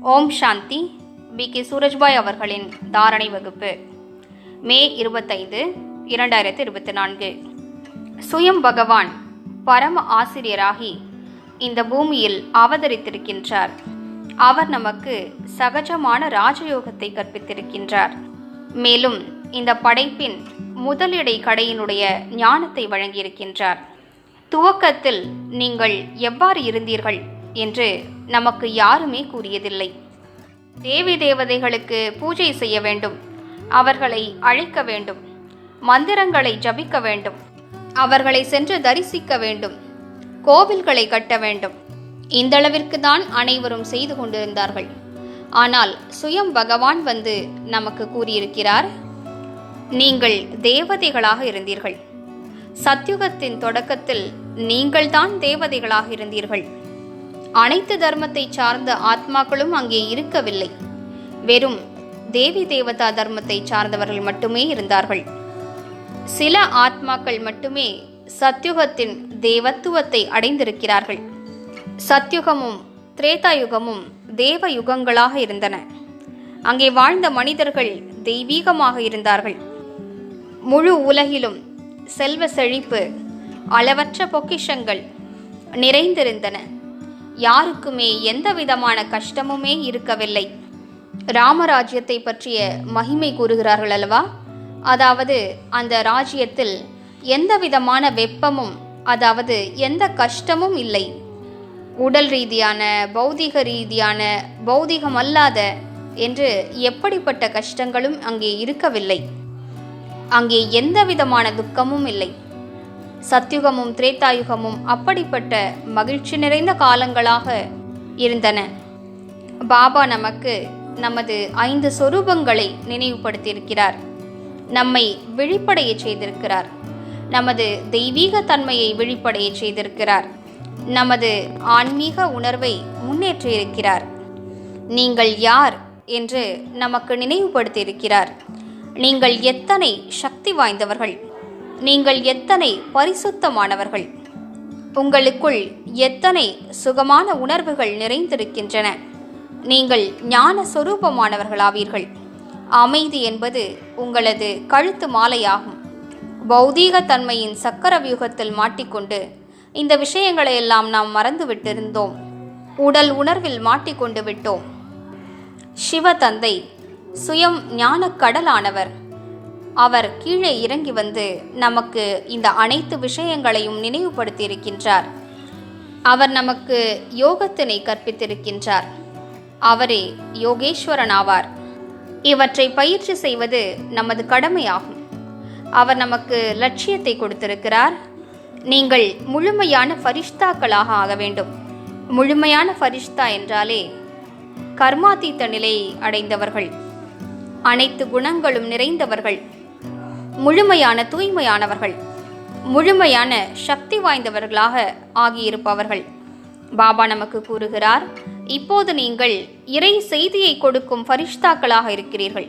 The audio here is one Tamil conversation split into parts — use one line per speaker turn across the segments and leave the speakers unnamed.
ஓம் சாந்தி. பி. கே. சூரஜ்பாய் அவர்களின் தாரணை வகுப்பு. மே இருபத்தைந்து இரண்டாயிரத்தி இருபத்தி நான்கு. சுயம் பகவான் பரம ஆசிரியராகி இந்த பூமியில் அவதரித்திருக்கின்றார். அவர் நமக்கு சகஜமான ராஜயோகத்தை கற்பித்திருக்கின்றார். மேலும் இந்த படைப்பின் முதலிடை கடையினுடைய ஞானத்தை வழங்கியிருக்கின்றார். துவக்கத்தில் நீங்கள் எவ்வாறு இருந்தீர்கள்? என்று நமக்கு யாருமே கூறியதில்லை. தேவி தேவதைகளுக்கு பூஜை செய்ய வேண்டும். அவர்களை அழைக்க வேண்டும். மந்திரங்களை ஜபிக்க வேண்டும். அவர்களை சென்று தரிசிக்க வேண்டும். கோவில்களை கட்ட வேண்டும். இந்தளவிற்கு தான் அனைவரும் செய்து கொண்டிருந்தார்கள். ஆனால் சுயம் பகவான் வந்து நமக்கு கூறியிருக்கிறார் நீங்கள் தேவதைகளாக இருந்தீர்கள். சத்யுகத்தின் தொடக்கத்தில் நீங்கள்தான் தேவதைகளாக இருந்தீர்கள். அனைத்து தர்மத்தை சார்ந்த ஆத்மாக்களும் அங்கே இருக்கவில்லை. வெறும் தேவி தேவதா தர்மத்தை சார்ந்தவர்கள் மட்டுமே இருந்தார்கள். சில ஆத்மாக்கள் மட்டுமே சத்யுகத்தின் தேவத்துவத்தை அடைந்திருக்கிறார்கள். சத்யுகமும் திரேதாயுகமும் தேவ யுகங்களாக இருந்தன. அங்கே வாழ்ந்த மனிதர்கள் தெய்வீகமாக இருந்தார்கள். முழு உலகிலும் செல்வ செழிப்பு அளவற்ற பொக்கிஷங்கள் நிறைந்திருந்தன. யாருக்குமே எந்த விதமான கஷ்டமுமே இருக்கவில்லை. ராமராஜ்யத்தை பற்றிய மகிமை கூறுகிறார்கள் அல்லவா? அதாவது அந்த ராஜ்யத்தில் எந்த விதமான வெப்பமும் அதாவது எந்த கஷ்டமும் இல்லை. உடல் ரீதியான பௌதிக ரீதியான பௌதிகமல்லாத என்று எப்படிப்பட்ட கஷ்டங்களும் அங்கே இருக்கவில்லை. அங்கே எந்த விதமான துக்கமும் இல்லை. சத்யுகமும் திரேதாயுகமும் அப்படிப்பட்ட மகிழ்ச்சி நிறைந்த காலங்களாக இருந்தன. பாபா நமக்கு நமது ஐந்து சொரூபங்களை நினைவுபடுத்தியிருக்கிறார். நம்மை விழிப்படைய செய்திருக்கிறார். நமது தெய்வீக தன்மையை விழிப்படைய செய்திருக்கிறார். நமது ஆன்மீக உணர்வை முன்னேற்றியிருக்கிறார். நீங்கள் யார் என்று நமக்கு நினைவுபடுத்தியிருக்கிறார். நீங்கள் எத்தனை சக்தி வாய்ந்தவர்கள் நீங்கள் எத்தனை பரிசுத்தமானவர்கள்? உங்களுக்குள் எத்தனை சுகமான உணர்வுகள் நிறைந்திருக்கின்றன? நீங்கள் ஞான சொரூபமானவர்களாவீர்கள். அமைதி என்பது உங்களது கழுத்து மாலையாகும். பௌதீக தன்மையின் சக்கர வியூகத்தில் மாட்டிக்கொண்டு இந்த விஷயங்களை எல்லாம் நாம் மறந்துவிட்டிருந்தோம். உடல் உணர்வில் மாட்டிக்கொண்டு விட்டோம். சிவ தந்தை சுயம் ஞானக்கடலானவர். கடலானவர் அவர் கீழே இறங்கி வந்து நமக்கு இந்த அனைத்து விஷயங்களையும் நினைவுபடுத்தியிருக்கின்றார். அவர் நமக்கு யோகத்தினை கற்பித்திருக்கின்றார். அவரே யோகேஸ்வரன் ஆவார் இவற்றை பயிற்சி செய்வது நமது கடமையாகும். அவர் நமக்கு லட்சியத்தை கொடுத்திருக்கிறார். நீங்கள் முழுமையான ஃபரிஷ்தாக்களாக ஆக வேண்டும். முழுமையான ஃபரிஷ்தா என்றாலே கர்மாதீத்த நிலையை அடைந்தவர்கள். அனைத்து குணங்களும் நிறைந்தவர்கள். முழுமையான தூய்மையானவர்கள் முழுமையான சக்தி வாய்ந்தவர்களாக ஆகியிருப்பவர்கள். பாபா நமக்கு கூறுகிறார் இப்போது நீங்கள் இறை செய்தியை கொடுக்கும் ஃபரிஷ்தாக்களாக இருக்கிறீர்கள்.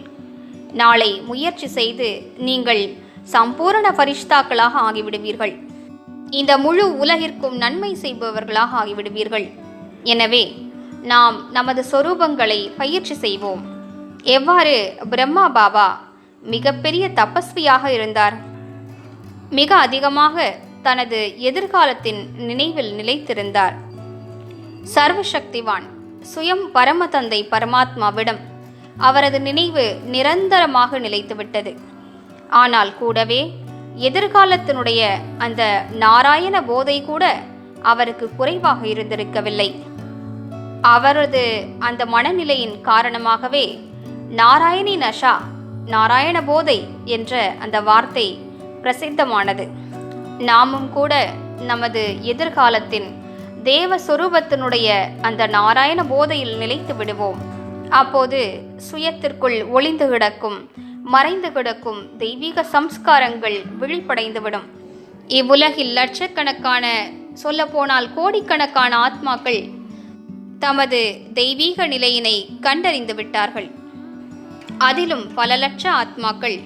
நாளை முயற்சி செய்து நீங்கள் சம்பூரண ஃபரிஷ்தாக்களாக ஆகிவிடுவீர்கள். இந்த முழு உலகிற்கும் நன்மை செய்பவர்களாக ஆகிவிடுவீர்கள். எனவே நாம் நமது சொரூபங்களை பயிற்சி செய்வோம். எவ்வாறு பிரம்மா பாபா மிகப்பெரிய தபஸ்வியாக இருந்தார். மிக அதிகமாக தனது எதிர்காலத்தின் நினைவில் நிலைத்திருந்தார். சர்வசக்திவான் சுயம் பரமதந்தை பரமாத்மாவிடம் அவரது நினைவு நிரந்தரமாக நிலைத்துவிட்டது. ஆனால் கூடவே எதிர்காலத்தினுடைய அந்த நாராயண போதை கூட அவருக்கு குறைவாக இருந்திருக்கவில்லை. அவரது அந்த மனநிலையின் காரணமாகவே நாராயணி நஷா நாராயண போதை என்ற அந்த வார்த்தை பிரசித்தமானது. நாமும் கூட நமது எதிர்காலத்தின் தேவ சொரூபத்தினுடைய அந்த நாராயண போதையில் நிலைத்து விடுவோம். அப்போது சுயத்திற்குள் ஒளிந்து கிடக்கும் மறைந்து கிடக்கும் தெய்வீக சம்ஸ்காரங்கள் விழிப்படைந்துவிடும். இவ்வுலகில் லட்சக்கணக்கான சொல்லப்போனால் கோடிக்கணக்கான ஆத்மாக்கள் தமது தெய்வீக நிலையினை கண்டறிந்து விட்டார்கள். அதிலும் பல லட்ச ஆத்மாக்கள்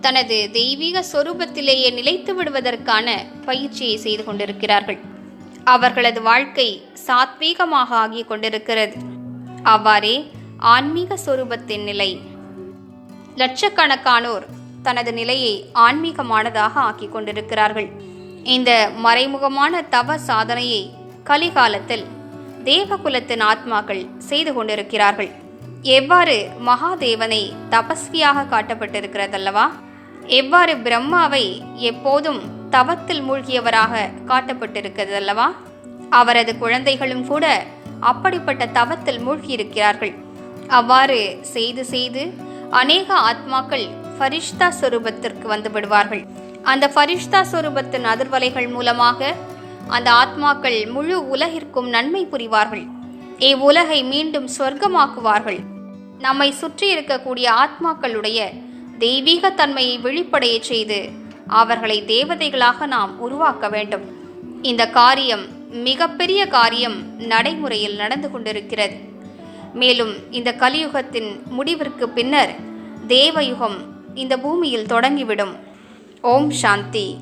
தனது தெய்வீக சொரூபத்திலேயே நிலைத்து விடுவதற்கான பயிற்சியை செய்து கொண்டிருக்கிறார்கள். அவர்களது வாழ்க்கை சாத்வீகமாக ஆகி கொண்டிருக்கிறது. அவ்வாறே ஆன்மீக சொரூபத்தின் நிலை. லட்சக்கணக்கானோர் தனது நிலையை ஆன்மீகமானதாக ஆக்கிக் கொண்டிருக்கிறார்கள். இந்த மறைமுகமான தவ சாதனையை கலிகாலத்தில் தேவகுலத்தின் ஆத்மாக்கள் செய்து கொண்டிருக்கிறார்கள். எவ்வாறு மகாதேவனை தபஸ்வியாக காட்டப்பட்டிருக்கிறதல்லவா? எவ்வாறு பிரம்மாவை எப்போதும் தவத்தில் மூழ்கியவராக காட்டப்பட்டிருக்கிறதல்லவா? அவரது குழந்தைகளும் கூட அப்படிப்பட்ட தவத்தில் மூழ்கியிருக்கிறார்கள். அவ்வாறு செய்து செய்து அநேக ஆத்மாக்கள் ஃபரிஷ்தா சொரூபத்திற்கு வந்து விடுவார்கள். அந்த ஃபரிஷ்தா சொரூபத்தின் அதிர்வலைகள் மூலமாக அந்த ஆத்மாக்கள் முழு உலகிற்கும் நன்மை புரிவார்கள். இவ்வுலகை மீண்டும் சொர்க்கமாக்குவார்கள். நம்மை சுற்றி இருக்கக்கூடிய ஆத்மாக்களுடைய தெய்வீக தன்மையை வெளிப்படைய செய்து அவர்களை தேவதைகளாக நாம் உருவாக்க வேண்டும். இந்த காரியம் மிகப்பெரிய காரியம் நடைமுறையில் நடந்து கொண்டிருக்கிறது. மேலும் இந்த கலியுகத்தின் முடிவிற்கு பின்னர் தேவயுகம் இந்த பூமியில் தொடங்கிவிடும். ஓம் சாந்தி.